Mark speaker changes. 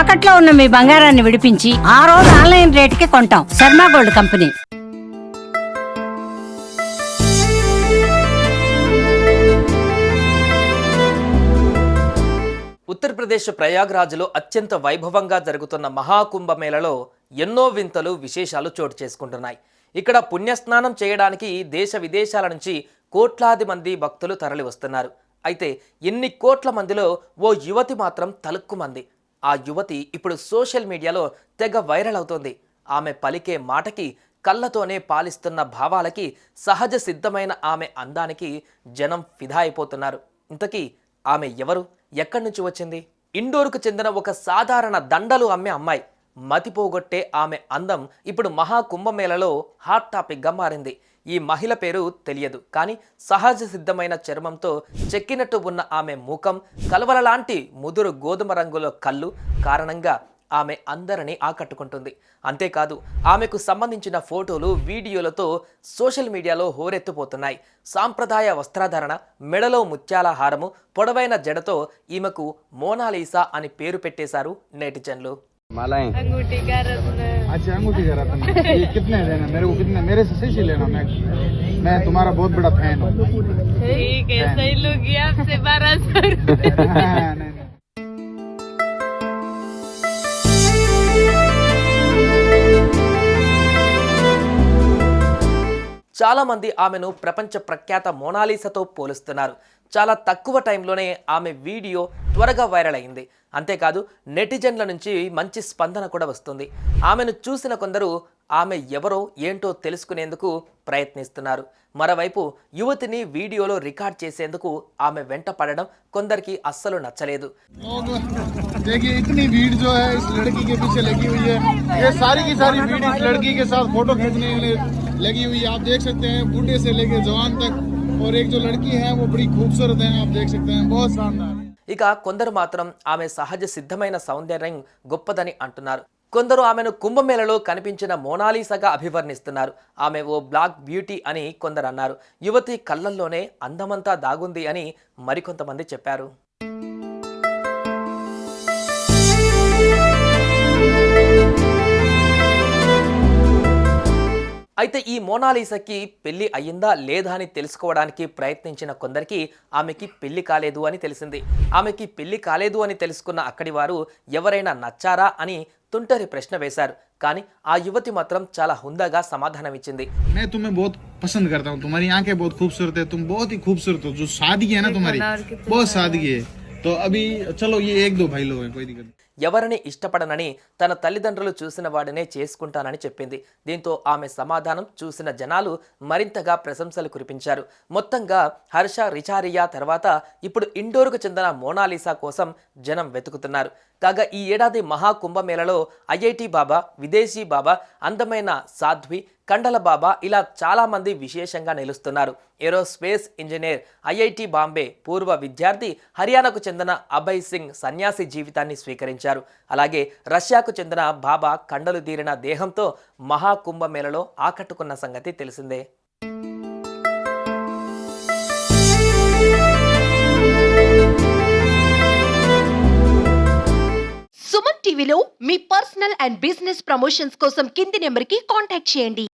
Speaker 1: తాకట్లో ఉన్న మీ బంగారాన్ని విడిపించి ఆ రోజు ఆన్లైన్ రేటుకి కొంటాం. Sharma gold company.
Speaker 2: ఉత్తరప్రదేశ్ ప్రయాగ్రాజ్లో అత్యంత వైభవంగా జరుగుతున్న మహాకుంభమేళలో ఎన్నో వింతలు విశేషాలు చోటు చేసుకుంటున్నాయి. ఇక్కడ పుణ్యస్నానం చేయడానికి దేశ విదేశాల నుంచి కోట్లాది మంది భక్తులు తరలి వస్తున్నారు అయితే ఎన్ని కోట్ల మందిలో ఓ యువతి మాత్రం తలుక్కుమంది. ఆ యువతి ఇప్పుడు సోషల్ మీడియాలో తెగ వైరల్ అవుతోంది. ఆమె పలికే మాటకి కళ్ళతోనే పాలిస్తున్న భావాలకి సహజ సిద్ధమైన ఆమె అందానికి జనం ఫిదా అయిపోతున్నారు. ఇంతకీ ఆమె ఎవరు? ఎక్కడి నుంచి వచ్చింది? ఇండోర్కు చెందిన ఒక సాధారణ దండలు అమ్మే అమ్మాయి. మతిపోగొట్టే ఆమె అందం ఇప్పుడు మహా కుంభమేళలో హాట్ టాపిక్గా మారింది. ఈ మహిళ పేరు తెలియదు. కానీ సహజ సిద్ధమైన చర్మంతో చెక్కినట్టు ఉన్న ఆమె ముఖం కలవలలాంటి ముదురు గోధుమ రంగులో కళ్ళు కారణంగా ఆమె అందరినీ ఆకట్టుకుంటుంది. అంతేకాదు ఆమెకు సంబంధించిన ఫోటోలు వీడియోలతో సోషల్ మీడియాలో హోరెత్తిపోతున్నాయి. సాంప్రదాయ వస్త్రధారణ మెడలో ముత్యాల హారము పొడవైన జడతో ఈమెకు మోనాలీసా అని పేరు పెట్టేశారు నెటిజన్లు
Speaker 3: मालाएं
Speaker 4: अंगूठी का रत्न
Speaker 5: अच्छा अंगूठी का रत्न ये कितने देना मेरे को कितने मेरे से सही से लेना मैं मैं तुम्हारा बहुत बड़ा फैन हूँ
Speaker 4: ठीक है सही लोगी आपसे बारह सौ
Speaker 5: नहीं, नहीं।
Speaker 2: చాలా మంది ఆమెను ప్రపంచ ప్రఖ్యాత మోనాలీసాతో పోలుస్తున్నారు చాలా తక్కువ టైంలోనే ఆమె వీడియో త్వరగా వైరల్ అయింది. అంతేకాదు నెటిజన్ల నుంచి మంచి స్పందన కూడా వస్తుంది. ఆమెను చూసిన కొందరు ఆమె ఎవరో ఏంటో తెలుసుకునేందుకు ప్రయత్నిస్తున్నారు. మరోవైపు యువతిని వీడియోలో రికార్డ్ చేసేందుకు ఆమె వెంట పడడం కొందరికి అస్సలు నచ్చలేదు.
Speaker 5: ఫోటో ఆప్ దేఖ్ సకతే హై బూఢే సే లేకే జవాన్ తక్ सारी भीड़ इस लड़की के साथ फोटो खींचने के लिए लगी हुई है आप देख सकते हैं बूढ़े से लेके जवान तक और एक जो लड़की है वो बड़ी खूबसूरत है आप देख सकते हैं बहुत शानदार
Speaker 2: ఇక కొందరు మాత్రం ఆమె సహజ సిద్ధమైన సౌందర్యం గొప్పదని అంటున్నారు కొందరు ఆమెను కుంభమేళలో కనిపించిన మోనాలీసాగా అభివర్ణిస్తున్నారు ఆమె ఓ బ్లాక్ బ్యూటీ అని కొందరు అన్నారు యువతి కళ్ళల్లోనే అందమంతా దాగుంది అని మరికొంతమంది చెప్పారు అయితే ఈ మోనాలీసాకి పెళ్లి అయ్యిందా లేదా అని తెలుసుకోవడానికి ప్రయత్నించిన కొందరికి ఆమెకి పెళ్లి కాలేదు అని తెలిసింది ఆమెకి పెళ్లి కాలేదు అని తెలుసుకున్న అక్కడి వారు ఎవరైనా నచ్చారా అని తుంటరి ప్రశ్న వేశారు కానీ ఆ యువతి మాత్రం చాలా హుందాగా సమాధానమిచ్చింది
Speaker 5: मैं तुम्हें बहुत पसंद करता हूँ तुम्हारी आंखें बहुत खूबसूरत है तुम बहुत ही खूबसूरत हो जो सादगी है ना तुम्हारी बहुत सादगी है तो अभी चलो ये एक दो भाई लोग हैं कोई दिक्कत नहीं
Speaker 2: ఎవరిని ఇష్టపడనని తన తల్లిదండ్రులు చూసిన వాడినే చేసుకుంటానని చెప్పింది. దీంతో ఆమె సమాధానం చూసిన జనాలు మరింతగా ప్రశంసలు కురిపించారు. మొత్తంగా హర్ష రిచారియా తర్వాత ఇప్పుడు ఇండోర్కు చెందిన మోనాలిసా కోసం జనం వెతుకుతున్నారు. కాగా ఈ ఏడాది మహాకుంభమేళలో ఐఐటి బాబా విదేశీ బాబా అందమైన సాధ్వి కండల బాబా ఇలా చాలామంది విశేషంగా నిలుస్తున్నారు. ఏరోస్పేస్ ఇంజనీర్ ఐఐటి బాంబే పూర్వ విద్యార్థి హర్యానాకు చెందిన అభయ్ సింగ్ సన్యాసి జీవితాన్ని స్వీకరించారు. అలాగే రష్యాకు చెందిన బాబా కండలు తీరిన దేహంతో మహాకుంభమేళలో ఆకట్టుకున్న సంగతి తెలిసిందే.
Speaker 6: సుమన్ టీవీలో మీ పర్సనల్ అండ్ బిజినెస్ ప్రమోషన్స్ కోసం కింది నెంబర్కి కాంటాక్ట్ చేయండి.